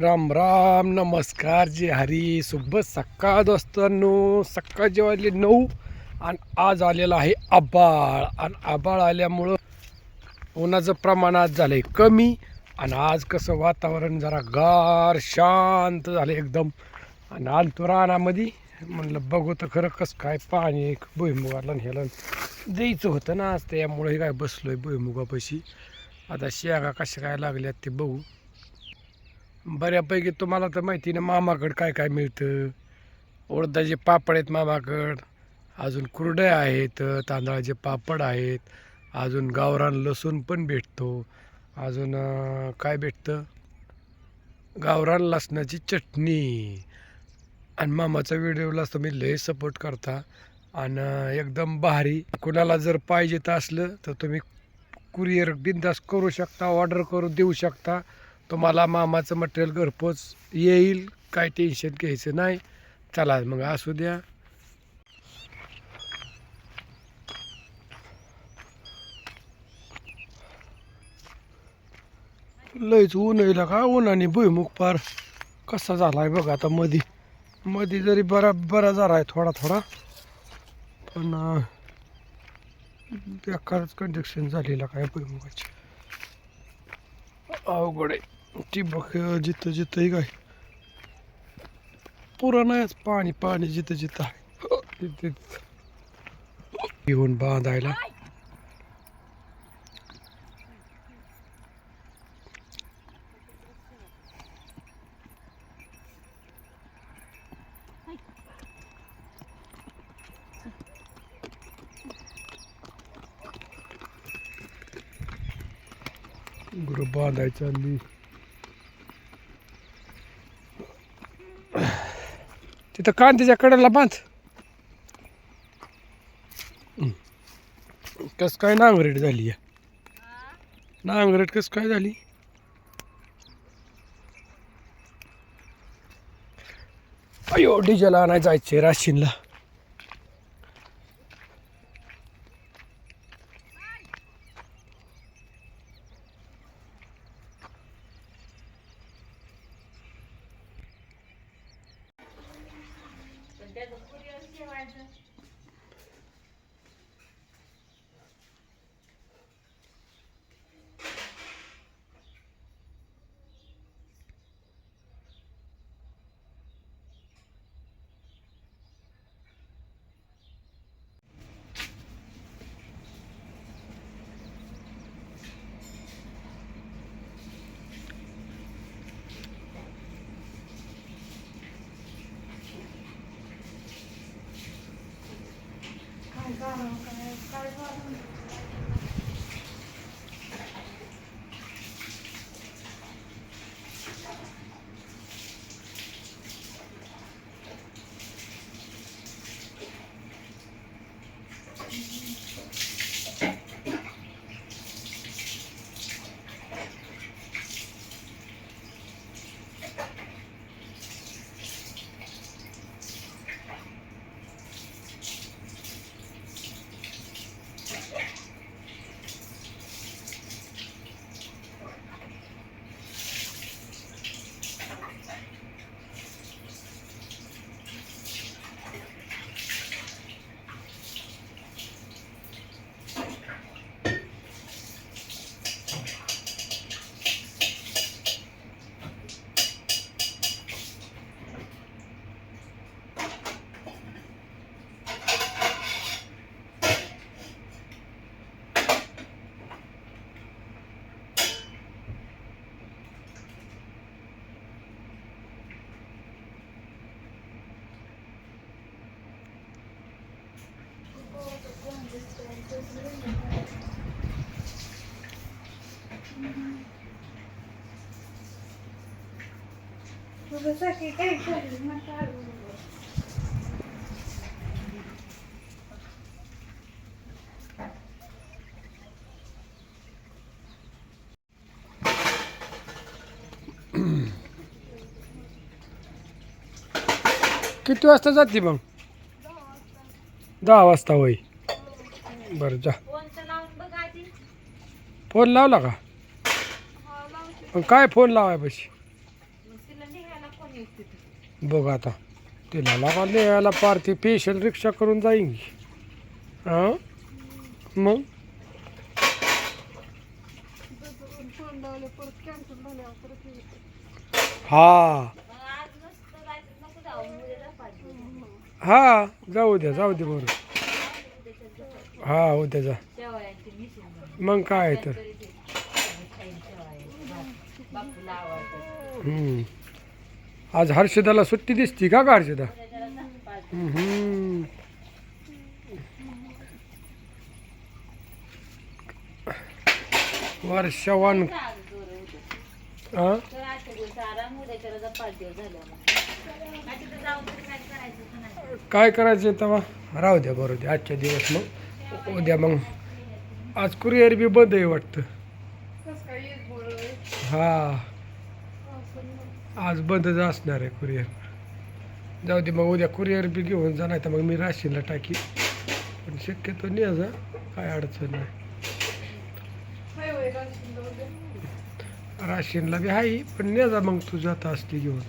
राम राम नमस्कार जे हरी सुब्ब सकाळ दोस्तांनो. सकाळ जेवायले नऊ आणि आज आलेलं आहे आबाळ. आणि आबाळ आल्यामुळं उन्हाचं प्रमाण आज झालं आहे कमी आणि आज कसं वातावरण जरा गार शांत झालं एकदम. आणि आलतो रानामध्ये म्हणलं बघू तर खरं कसं काय पाणी भुईमुगाला ह्याला द्यायचं होतं ना आज त्यामुळे हे काय बसलो आहे भुईमुगापाशी. आता शेगा कशा काय लागल्यात ते बघू. बऱ्यापैकी तुम्हाला तर माहिती ना मामाकडं काय काय मिळतं. उडदाचे पापड आहेत मामाकडं. अजून कुरडे आहेत तांदळाचे पापड आहेत. अजून गावरान लसूण पण भेटतो. अजून काय भेटतं? गावरान लसणाची चटणी. आणि मामाचा व्हिडिओला तुम्ही लय सपोर्ट करता. आणि एकदम भारी. कुणाला जर पाहिजे तर असलं तर तुम्ही कुरिअर बिंदास करू शकता ऑर्डर करून देऊ शकता. तुम्हाला मामाचं मटेरियल घरपोच येईल काय टेन्शन घ्यायचं नाही. चला मग असू द्या. लयच ऊन येईल का उन्हाने भुईमुग पार. कसा झाला आहे बघा आता मधी. मधी जरी बरा बरा झाला आहे थोडा थोडा. पण बेकारच कंडिक्शन झालेलं काय भुईमुगाची. अवघड आहे. ठिबक जिथं जिथंही काय. पुरा नाहीच पाणी पाणी जिथं जिथं आहे. हो, तिथे. घेऊन बांधायला. गुरु बांधायचं आणि तिथं कांद्याच्या कडेला बांध. कस काय नांगरेट झाली आहे नांगरेट कस काय झाली? अयो डिझेल आणायला जायचे राशीनला. ત્યાં ધોકુરીઓ છે વાંચે 嗯我感该做的 काय करेल मग काढू. किती वाजता जाते मग दहा वाजता होय बरं जा. फोन लावला का? हा. पण काय फोन लावाय ते बघ आता. तिला लागा यायला पार ती स्पेशल रिक्षा करून जाईन. हां? मग? परत परत. हा हा जाऊ द्या जाऊ दे बरं. हा हो त्याचा. मग काय तर? आज हर्षदाला सुट्टी दिसती का का हर्षदा? हम्म. काय करायचं तेव्हा राहू द्या बरं द्या. आजच्या दिवस मग. उद्या मग. आज कुरिअर बी बंद आहे वाटतं. हां. हा आज बंदच असणार आहे कुरिअर. जाऊ दे मग उद्या कुरिअर बी घेऊन जा नाही तर मग मी राशीला टाकी पण शक्यतो नाही जा काय अडचण नाही. राशीनला बी आहे पण ने जा मग तू जाता असते घेऊन.